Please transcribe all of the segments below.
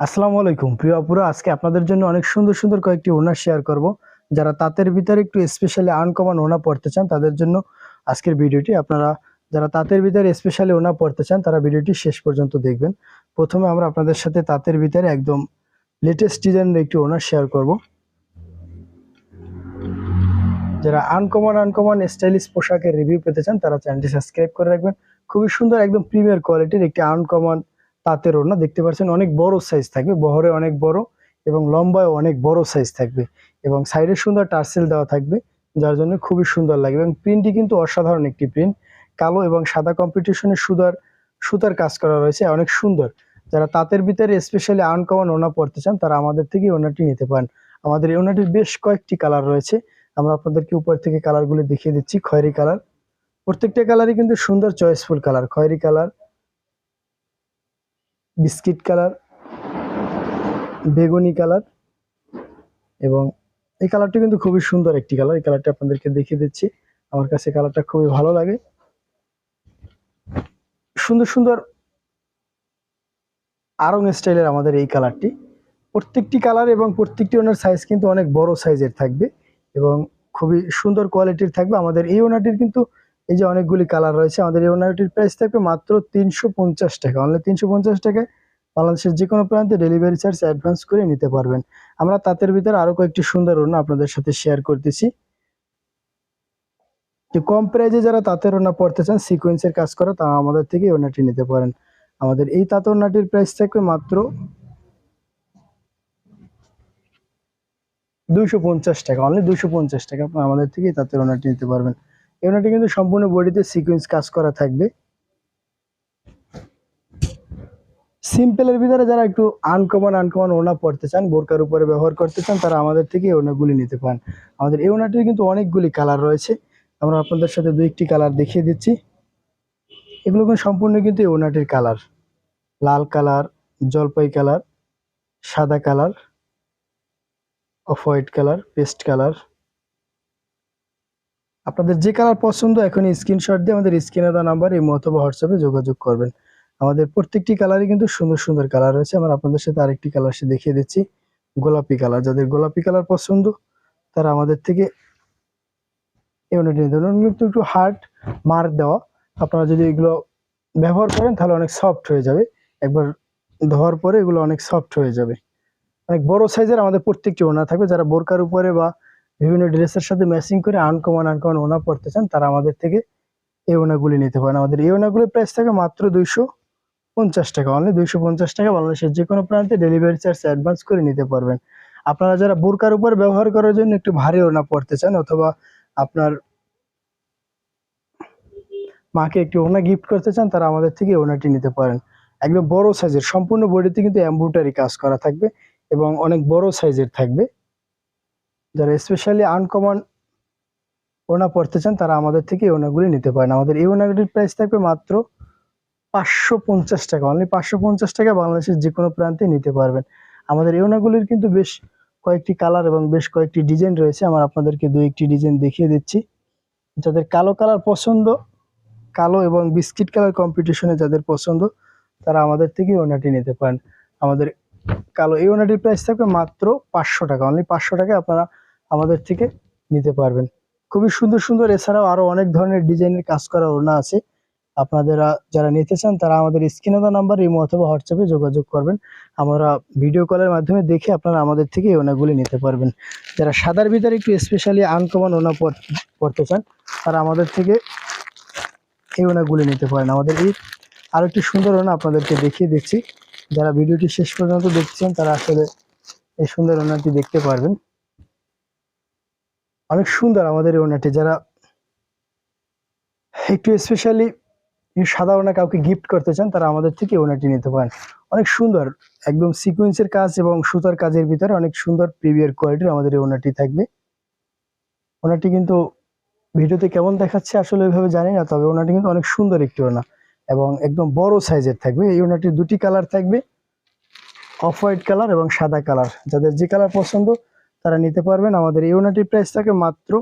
আসসালামু আলাইকুম। প্রিয় আপুরা, আজকে আপনাদের জন্য অনেক সুন্দর সুন্দর কয়েকটি ওনার শেয়ার করব। যারা তাঁতের ভিতরে একটু স্পেশালি আনকমন ওনা পড়তে চান, তাদের জন্য আজকের ভিডিওটি আপনারা যারা তাঁতের ভিতরে স্পেশালি ওনা পড়তে চান, তারা ভিডিওটি শেষ পর্যন্ত দেখবেন। প্রথমে আমরা আপনাদের সাথে তাঁতের ভিতরে একদম লেটেস্ট ডিজাইনের একটি ওনার শেয়ার করব। যারা আনকমন আনকমন স্টাইলিশ পোশাকের রিভিউ পেতে চান, তারা চ্যানেলটি সাবস্ক্রাইব করে রাখবেন। খুবই সুন্দর, একদম প্রিমিয়ার কোয়ালিটির একটি আনকমন তাঁতের ওড়না দেখতে পাচ্ছেন অনেক বড় সাইজ থাকবে, বহরে অনেক বড় এবং লম্বায় অনেক বড় সাইজ থাকবে এবং সাইডে সুন্দর টার্সেল দেওয়া থাকবে, যার জন্য খুবই সুন্দর লাগে এবং প্রিন্টটি কিন্তু অসাধারণ একটি প্রিন্ট কালো এবং সাদা কম্পিটিশনে সুতার সুতার কাজ করা রয়েছে, অনেক সুন্দর। যারা তাঁতের ভিতরে স্পেশালি আনকমন ওনা পড়তে চান, তারা আমাদের থেকে ওনাটি নিতে পারেন। আমাদের এই ওনাটির বেশ কয়েকটি কালার রয়েছে, আমরা আপনাদেরকে উপর থেকে কালারগুলি দেখিয়ে দিচ্ছি, খয়েরি কালার প্রত্যেকটা কালারই কিন্তু সুন্দর চয়েসফুল কালার খয়েরি কালার বিস্কিট কালার, বেগুনি কালার এবং এই কালারটি কিন্তু খুবই সুন্দর একটি কালার। এই কালারটা আপনাদেরকে দেখিয়ে দিচ্ছি। আমার কাছে কালারটা খুবই ভালো লাগে। সুন্দর সুন্দর আরং স্টাইলের আমাদের এই কালারটি। প্রত্যেকটি কালার এবং প্রত্যেকটি ওনার সাইজ কিন্তু অনেক বড় সাইজের থাকবে এবং খুবই সুন্দর কোয়ালিটির থাকবে। আমাদের এই ওনাটির কিন্তু এই যে অনেকগুলি কালার রয়েছে, আমাদের এই ওনারটির প্রাইস থাকবে মাত্র তিনশো পঞ্চাশ টাকা। অনলি তিনশো পঞ্চাশ টাকায় বাংলাদেশের যে কোনো প্রান্তে ডেলিভারি চার্জ অ্যাডভান্স করে নিতে পারবেন। আমরা তাঁতের ভিতরে আরও কয়েকটি সুন্দর ওনা আপনাদের সাথে শেয়ার করতেছি। যে কম প্রাইজে যারা তাঁতের ওনা পড়তে চান সিকোয়েন্সের কাজ করা, তারা আমাদের থেকে ওনাটি নিতে পারেন। আমাদের এই তাঁত ওনাটির প্রাইস থাকবে মাত্র দুইশো পঞ্চাশ টাকা। অনলি দুইশো পঞ্চাশ টাকা আমাদের থেকে তাঁতের ওনাটি নিতে পারবেন। এই কিন্তু সম্পূর্ণ বডিতে সিকোয়েন্স কাজ করা থাকবে। সিম্পলের ভিতরে যারা একটু আনকমন আনকমন ওনা পড়তে চান, বোরকার উপরে ব্যবহার করতে চান, তারা আমাদের থেকে এই ওনাগুলি নিতে পারেন। আমাদের এই ওনাটির কিন্তু অনেকগুলি কালার রয়েছে। আমরা আপনাদের সাথে দু একটি কালার দেখিয়ে দিচ্ছি। এগুলো কিন্তু সম্পূর্ণ কিন্তু এই ওনাটির কালার লাল কালার জলপাই কালার সাদা colour off white colour paste colour আপনাদের যে কালার পছন্দ এখন স্ক্রিনশট দিয়ে আমাদের স্ক্রিনে দেওয়া নাম্বার এই অথবা হোয়াটসঅ্যাপে যোগাযোগ করবেন। আমাদের প্রত্যেকটি কালারই কিন্তু সুন্দর সুন্দর কালার রয়েছে। আমরা আপনাদের সাথে আরেকটি কালার সে দেখিয়ে দিচ্ছি, গোলাপি কালার। যাদের গোলাপি কালার পছন্দ, তারা আমাদের থেকে অনুযায়ী নিতে কিন্তু একটু হার্ড মার্ক দেওয়া। আপনারা যদি এগুলো ব্যবহার করেন, তাহলে অনেক সফট হয়ে যাবে। একবার ধোয়ার পরে এগুলো অনেক সফট হয়ে যাবে। অনেক বড় সাইজের আমাদের প্রত্যেকটি ওনার থাকবে। যারা বোরকার উপরে বা বিভিন্ন ড্রেসের সাথে ম্যাচিং করে আনকমন আনকমন ওনা পড়তে চান, তারা আমাদের থেকে এই ওনাগুলি নিতে পারেন। আমাদের এই ওনাগুলির প্রাইস থাকে মাত্র দুইশো পঞ্চাশ টাকা। অনলি দুইশো পঞ্চাশ টাকা, বাংলাদেশের যে কোনো প্রান্তে ডেলিভারি চার্জ অ্যাডভান্স করে নিতে পারবেন। আপনারা যারা বোরকার উপর ব্যবহার করার জন্য একটু ভারী ওনা পড়তে চান, অথবা আপনার মাকে একটি ওনা গিফট করতে চান, তারা আমাদের থেকে ওনাটি নিতে পারেন। একদম বড় সাইজের সম্পূর্ণ বডিতে কিন্তু এম্ব্রয়ডারি কাজ করা থাকবে এবং অনেক বড় সাইজের থাকবে। যারা স্পেশালি আনকমন ওনা পড়তে চান, তারা আমাদের থেকে এই ওনাগুলি নিতে পারেন। আমাদের এই ওনাগুলির প্রাইস থাকবে মাত্র পাঁচশো পঞ্চাশ টাকা। অনলি পাঁচশো পঞ্চাশ টাকা বাংলাদেশের যে কোনো প্রান্তে নিতে পারবেন। আমাদের এই ওনাগুলির কিন্তু বেশ কয়েকটি কালার এবং বেশ কয়েকটি ডিজাইন রয়েছে। আমার আপনাদেরকে দু একটি ডিজাইন দেখিয়ে দিচ্ছি। যাদের কালো কালার পছন্দ, কালো এবং বিস্কিট কালার কম্পিটিশনে যাদের পছন্দ, তারা আমাদের থেকে ওনাটি নিতে পারেন। আমাদের কালো, এই ওনাটির প্রাইস থাকবে মাত্র পাঁচশো টাকা। অনলি পাঁচশো টাকা আপনারা আমাদের থেকে নিতে পারবেন। খুবই সুন্দর সুন্দর। এছাড়াও আরও অনেক ধরনের ডিজাইনের কাজ করা ওড়না আছে। আপনারা যারা নিতে চান, তারা আমাদের স্ক্রিনে দেওয়া নাম্বার, ইমো অথবা হোয়াটসঅ্যাপে যোগাযোগ করবেন। আমরা ভিডিও কলের মাধ্যমে দেখে আপনারা আমাদের থেকে এই ওনাগুলি নিতে পারবেন। যারা সাদার ভিতরে একটু স্পেশালি আনকমন ওনা পড়তে চান, তারা আমাদের থেকে এই ওনাগুলি নিতে পারেন। আমাদের এই আরও একটি সুন্দর ওনা আপনাদেরকে দেখিয়ে দিচ্ছি। যারা ভিডিওটি শেষ পর্যন্ত দেখছেন, তারা আসলে এই সুন্দর ওনাটি দেখতে পারবেন। অনেক সুন্দর আমাদের এই ওনাটি যারা একটু স্পেশালি সাদা ওনা কাউকে গিফট করতে চান, তারা আমাদের থেকে ওনাটি নিতে পারেন। অনেক সুন্দর, একদম সিকোয়েন্সের কাজ এবং সুতার কাজের ভিতরে অনেক সুন্দর প্রিভিয়ার কোয়ালিটির আমাদের এই ওনাটি থাকবে। ওনাটি কিন্তু ভিডিওতে কেমন দেখাচ্ছে আসলে ওইভাবে জানি না, তবে ওনাটি কিন্তু অনেক সুন্দর একটি ওনা এবং একদম বড় সাইজের থাকবে। এই ওনাটির দুটি কালার থাকবে অফ হোয়াইট কালার এবং সাদা কালার যাদের যে কালার পছন্দ তারা নিতে পারবেন। আমাদের এই প্রাইস থাকে মাত্র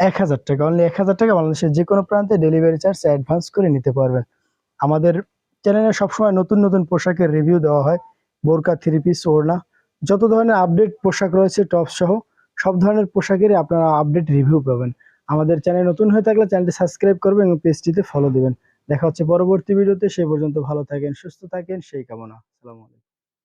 এক হাজার টাকা। অনলি এক হাজার টাকা বাংলাদেশের যে কোনো প্রান্তে ডেলিভারি চার্জ অ্যাডভান্স করে নিতে পারবেন। আমাদের চ্যানেলে সবসময় নতুন নতুন পোশাকের রিভিউ দেওয়া হয়। বোরকা থ্রি পিস ওড়না, যত ধরনের আপডেট পোশাক রয়েছে টপ সহ সব ধরনের পোশাকেরই আপনারা আপডেট রিভিউ পাবেন। আমাদের চ্যানেল নতুন হয়ে থাকলে চ্যানেলটি সাবস্ক্রাইব করবেন এবং পেজটিতে ফলো দিবেন। দেখা হচ্ছে পরবর্তী ভিডিওতে সেই পর্যন্ত ভালো থাকেন, সুস্থ থাকেন। সেই কামনা। আসসালামু আলাইকুম।